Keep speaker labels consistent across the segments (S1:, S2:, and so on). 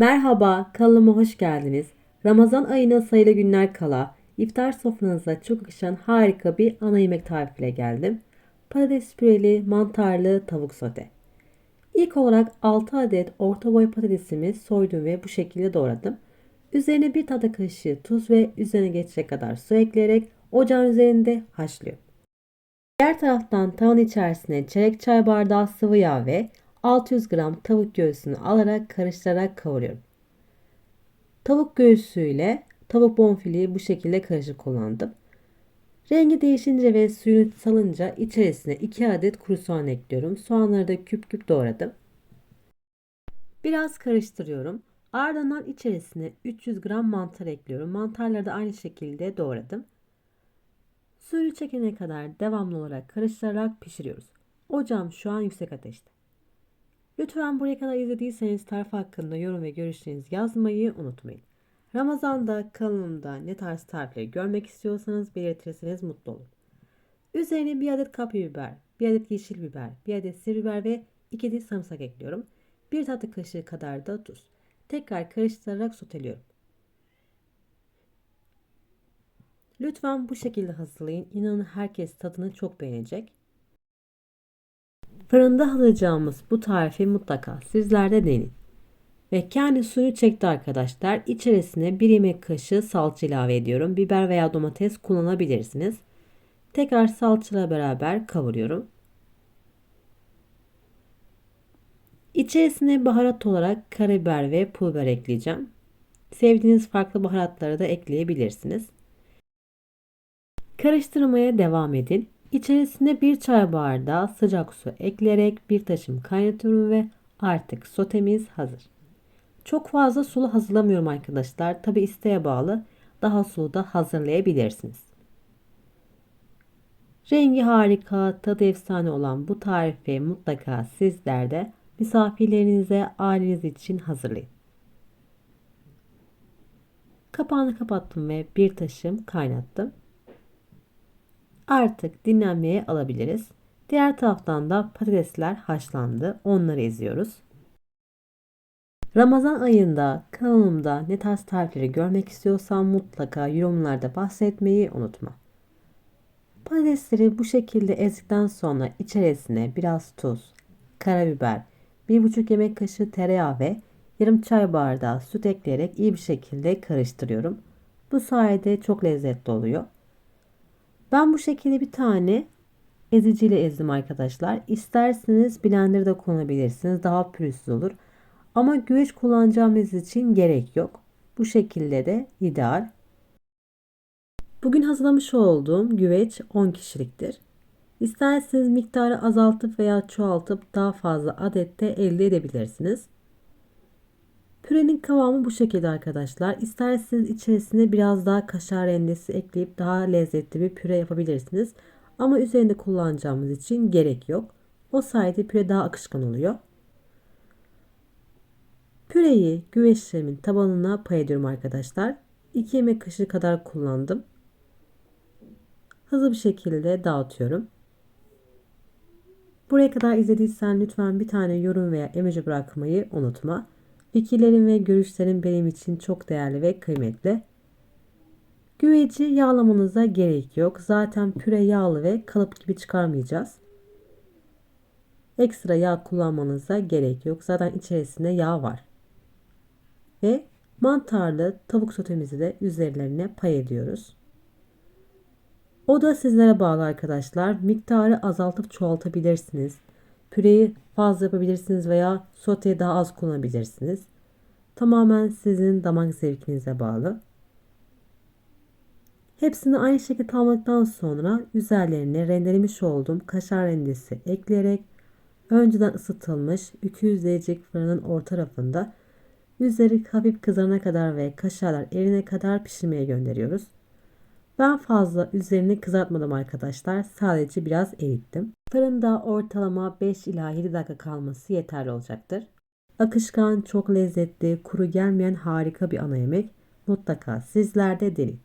S1: Merhaba, kanalıma hoş geldiniz. Ramazan ayına sayılı günler kala iftar sofranıza çok yakışan harika bir ana yemek tarifiyle geldim. Patates püreli, mantarlı tavuk sote. İlk olarak 6 adet orta boy patatesimi soydum ve bu şekilde doğradım. Üzerine bir tatlı kaşığı tuz ve üzerine geçecek kadar su ekleyerek ocağın üzerinde haşlıyorum. Diğer taraftan tavan içerisine çeyrek çay bardağı sıvı yağ ve 600 gram tavuk göğsünü alarak karıştırarak kavuruyorum. Tavuk göğsüyle tavuk bonfiliyi bu şekilde karışık kullandım. Rengi değişince ve suyunu salınca içerisine 2 adet kuru soğan ekliyorum. Soğanları da küp küp doğradım. Biraz karıştırıyorum. Ardından içerisine 300 gram mantar ekliyorum. Mantarları da aynı şekilde doğradım. Suyunu çekene kadar devamlı olarak karıştırarak pişiriyoruz. Ocağım şu an yüksek ateşte. Lütfen buraya kadar izlediyseniz tarif hakkında yorum ve görüşlerinizi yazmayı unutmayın. Ramazan'da kanalımda ne tarz tarifleri görmek istiyorsanız belirtirseniz mutlu olurum. Üzerine bir adet kapya biber, bir adet yeşil biber, bir adet sivri biber ve iki diş sarımsak ekliyorum. Bir tatlı kaşığı kadar da tuz. Tekrar karıştırarak soteliyorum. Lütfen bu şekilde hazırlayın. İnanın herkes tadını çok beğenecek. Fırında hazırlayacağımız bu tarifi mutlaka sizler de deneyin. Kendi suyu çekti arkadaşlar. İçerisine bir yemek kaşığı salça ilave ediyorum. Biber veya domates kullanabilirsiniz. Tekrar salçayla beraber kavuruyorum. İçerisine baharat olarak karabiber ve pul biber ekleyeceğim. Sevdiğiniz farklı baharatları da ekleyebilirsiniz. Karıştırmaya devam edin. İçerisine bir çay bardağı sıcak su ekleyerek bir taşım kaynatıyorum ve artık sotemiz hazır. Çok fazla sulu hazırlamıyorum arkadaşlar. Tabi isteğe bağlı daha sulu da hazırlayabilirsiniz. Rengi harika, tadı efsane olan bu tarifi mutlaka sizler de misafirlerinize, aileniz için hazırlayın. Kapağını kapattım ve bir taşım kaynattım. Artık dinlenmeye alabiliriz. Diğer taraftan da patatesler haşlandı. Onları eziyoruz. Ramazan ayında kanalımda ne tarz tarifleri görmek istiyorsan mutlaka yorumlarda bahsetmeyi unutma. Patatesleri bu şekilde ezdikten sonra içerisine biraz tuz, karabiber, 1,5 yemek kaşığı tereyağı ve yarım çay bardağı süt ekleyerek iyi bir şekilde karıştırıyorum. Bu sayede çok lezzetli oluyor. Ben bu şekilde bir tane eziciyle ezdim arkadaşlar. İsterseniz blenderda kullanabilirsiniz. Daha pürüzsüz olur. Ama güveç kullanacağımız için gerek yok. Bu şekilde de ideal. Bugün hazırlamış olduğum güveç 10 kişiliktir. İsterseniz miktarı azaltıp veya çoğaltıp daha fazla adette elde edebilirsiniz. Pürenin kıvamı bu şekilde arkadaşlar. İsterseniz içerisine biraz daha kaşar rendesi ekleyip daha lezzetli bir püre yapabilirsiniz. Ama üzerinde kullanacağımız için gerek yok. O sayede püre daha akışkan oluyor. Püreyi güveçlerimin tabanına pay ediyorum arkadaşlar. 2 yemek kaşığı kadar kullandım. Hızlı bir şekilde dağıtıyorum. Buraya kadar izlediysen lütfen bir tane yorum veya emoji bırakmayı unutma. Fikirlerin ve görüşlerin benim için çok değerli ve kıymetli. Güveci yağlamanıza gerek yok. Zaten püre yağlı ve kalıp gibi çıkarmayacağız. Ekstra yağ kullanmanıza gerek yok. Zaten içerisinde yağ var. Ve mantarlı tavuk sotemizi de üzerlerine pay ediyoruz. O da sizlere bağlı arkadaşlar. Miktarı azaltıp çoğaltabilirsiniz. Püreyi fazla yapabilirsiniz veya soteye daha az kullanabilirsiniz. Tamamen sizin damak zevkinize bağlı. Hepsini aynı şekilde tamamladıktan sonra üzerlerine rendelemiş olduğum kaşar rendesi ekleyerek önceden ısıtılmış 200 derecelik fırının orta tarafında üzeri hafif kızarana kadar ve kaşarlar erine kadar pişirmeye gönderiyoruz. Ben fazla üzerini kızartmadım arkadaşlar. Sadece biraz erittim. Fırında ortalama 5 ila 7 dakika kalması yeterli olacaktır. Akışkan, çok lezzetli, kuru gelmeyen harika bir ana yemek. Mutlaka sizler de deneyin.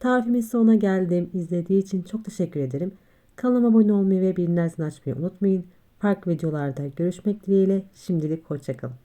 S1: Tarifimin sonuna geldim. İzlediği için çok teşekkür ederim. Kanalıma abone olmayı ve bildirimleri açmayı unutmayın. Farklı videolarda görüşmek dileğiyle. Şimdilik hoşçakalın.